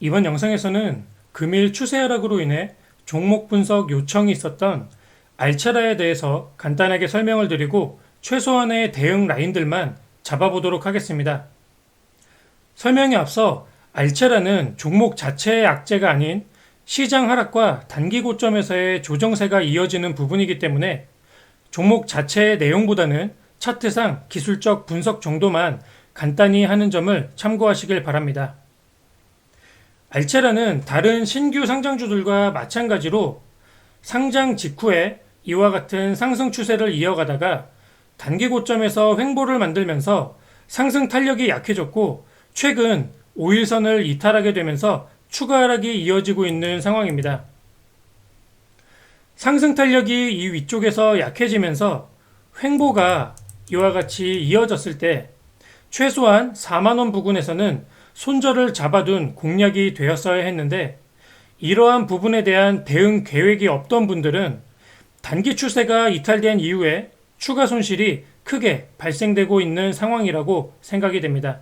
이번 영상에서는 금일 추세 하락으로 인해 종목 분석 요청이 있었던 알차라에 대해서 간단하게 설명을 드리고 최소한의 대응 라인들만 잡아보도록 하겠습니다. 설명에 앞서 알차라는 종목 자체의 악재가 아닌 시장 하락과 단기 고점에서의 조정세가 이어지는 부분이기 때문에 종목 자체의 내용보다는 차트상 기술적 분석 정도만 간단히 하는 점을 참고하시길 바랍니다. 알체라는 다른 신규 상장주들과 마찬가지로 상장 직후에 이와 같은 상승 추세를 이어가다가 단기 고점에서 횡보를 만들면서 상승 탄력이 약해졌고 최근 5일선을 이탈하게 되면서 추가 하락이 이어지고 있는 상황입니다. 상승 탄력이 이 위쪽에서 약해지면서 횡보가 이와 같이 이어졌을 때 최소한 4만원 부근에서는 손절을 잡아둔 공략이 되었어야 했는데 이러한 부분에 대한 대응 계획이 없던 분들은 단기 추세가 이탈된 이후에 추가 손실이 크게 발생되고 있는 상황이라고 생각이 됩니다.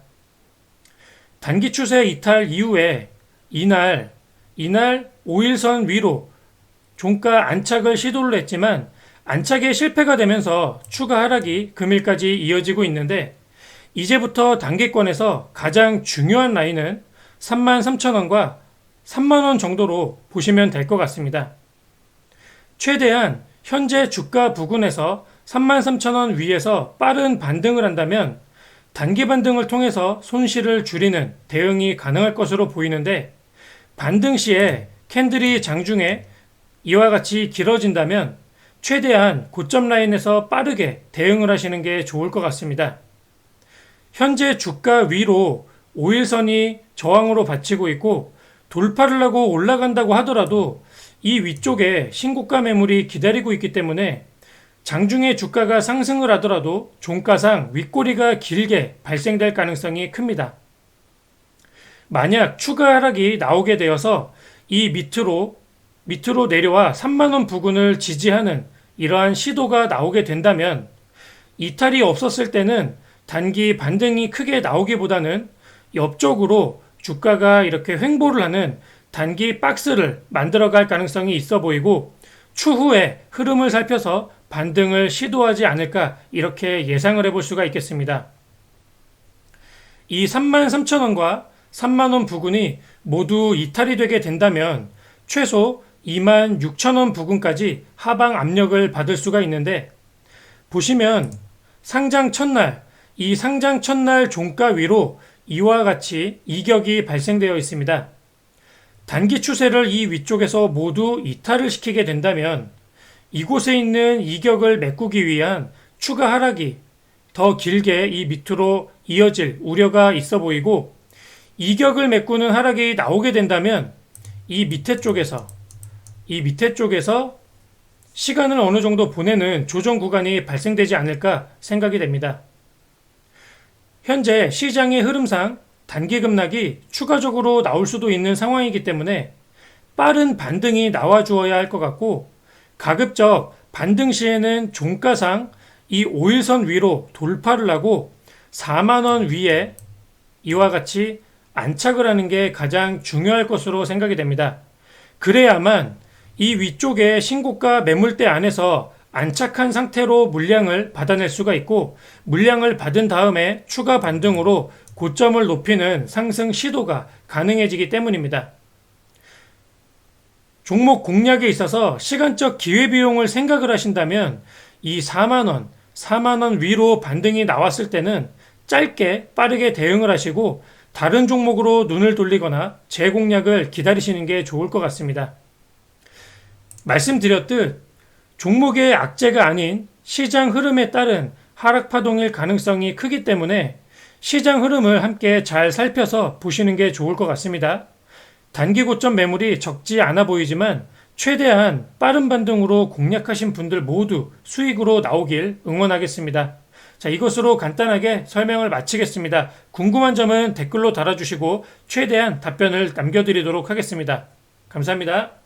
단기 추세 이탈 이후에 이날, 이날 5일선 위로 종가 안착을 시도를 했지만 안착에 실패가 되면서 추가 하락이 금일까지 이어지고 있는데 이제부터 단기권에서 가장 중요한 라인은 33,000원과 3만원 정도로 보시면 될 것 같습니다. 최대한 현재 주가 부근에서 33,000원 위에서 빠른 반등을 한다면 단기 반등을 통해서 손실을 줄이는 대응이 가능할 것으로 보이는데 반등 시에 캔들이 장중에 이와 같이 길어진다면 최대한 고점 라인에서 빠르게 대응을 하시는 게 좋을 것 같습니다. 현재 주가 위로 5일선이 저항으로 받치고 있고 돌파를 하고 올라간다고 하더라도 이 위쪽에 신고가 매물이 기다리고 있기 때문에 장중에 주가가 상승을 하더라도 종가상 윗꼬리가 길게 발생될 가능성이 큽니다. 만약 추가 하락이 나오게 되어서 이 밑으로 밑으로 내려와 3만원 부근을 지지하는 이러한 시도가 나오게 된다면 이탈이 없었을 때는 단기 반등이 크게 나오기보다는 옆쪽으로 주가가 이렇게 횡보를 하는 단기 박스를 만들어 갈 가능성이 있어 보이고 추후에 흐름을 살펴서 반등을 시도하지 않을까 이렇게 예상을 해볼 수가 있겠습니다. 이 33,000원과 3만원 부근이 모두 이탈이 되게 된다면 최소 26,000원 부근까지 하방 압력을 받을 수가 있는데 보시면 상장 첫날 이 상장 첫날 종가 위로 이와 같이 이격이 발생되어 있습니다. 단기 추세를 이 위쪽에서 모두 이탈을 시키게 된다면 이곳에 있는 이격을 메꾸기 위한 추가 하락이 더 길게 이 밑으로 이어질 우려가 있어 보이고 이격을 메꾸는 하락이 나오게 된다면 이 밑에 쪽에서 이 밑에 쪽에서 시간을 어느 정도 보내는 조정 구간이 발생되지 않을까 생각이 됩니다. 현재 시장의 흐름상 단기 급락이 추가적으로 나올 수도 있는 상황이기 때문에 빠른 반등이 나와 주어야 할 것 같고 가급적 반등 시에는 종가상 이 5일선 위로 돌파를 하고 4만원 위에 이와 같이 안착을 하는 게 가장 중요할 것으로 생각이 됩니다. 그래야만 이 위쪽에 신고가 매물대 안에서 안착한 상태로 물량을 받아낼 수가 있고 물량을 받은 다음에 추가 반등으로 고점을 높이는 상승 시도가 가능해지기 때문입니다. 종목 공략에 있어서 시간적 기회 비용을 생각을 하신다면 이 4만 원, 4만 원 위로 반등이 나왔을 때는 짧게 빠르게 대응을 하시고 다른 종목으로 눈을 돌리거나 재공략을 기다리시는 게 좋을 것 같습니다. 말씀드렸듯 종목의 악재가 아닌 시장 흐름에 따른 하락 파동일 가능성이 크기 때문에 시장 흐름을 함께 잘 살펴서 보시는 게 좋을 것 같습니다. 단기 고점 매물이 적지 않아 보이지만 최대한 빠른 반등으로 공략하신 분들 모두 수익으로 나오길 응원하겠습니다. 자, 이것으로 간단하게 설명을 마치겠습니다. 궁금한 점은 댓글로 달아주시고 최대한 답변을 남겨드리도록 하겠습니다. 감사합니다.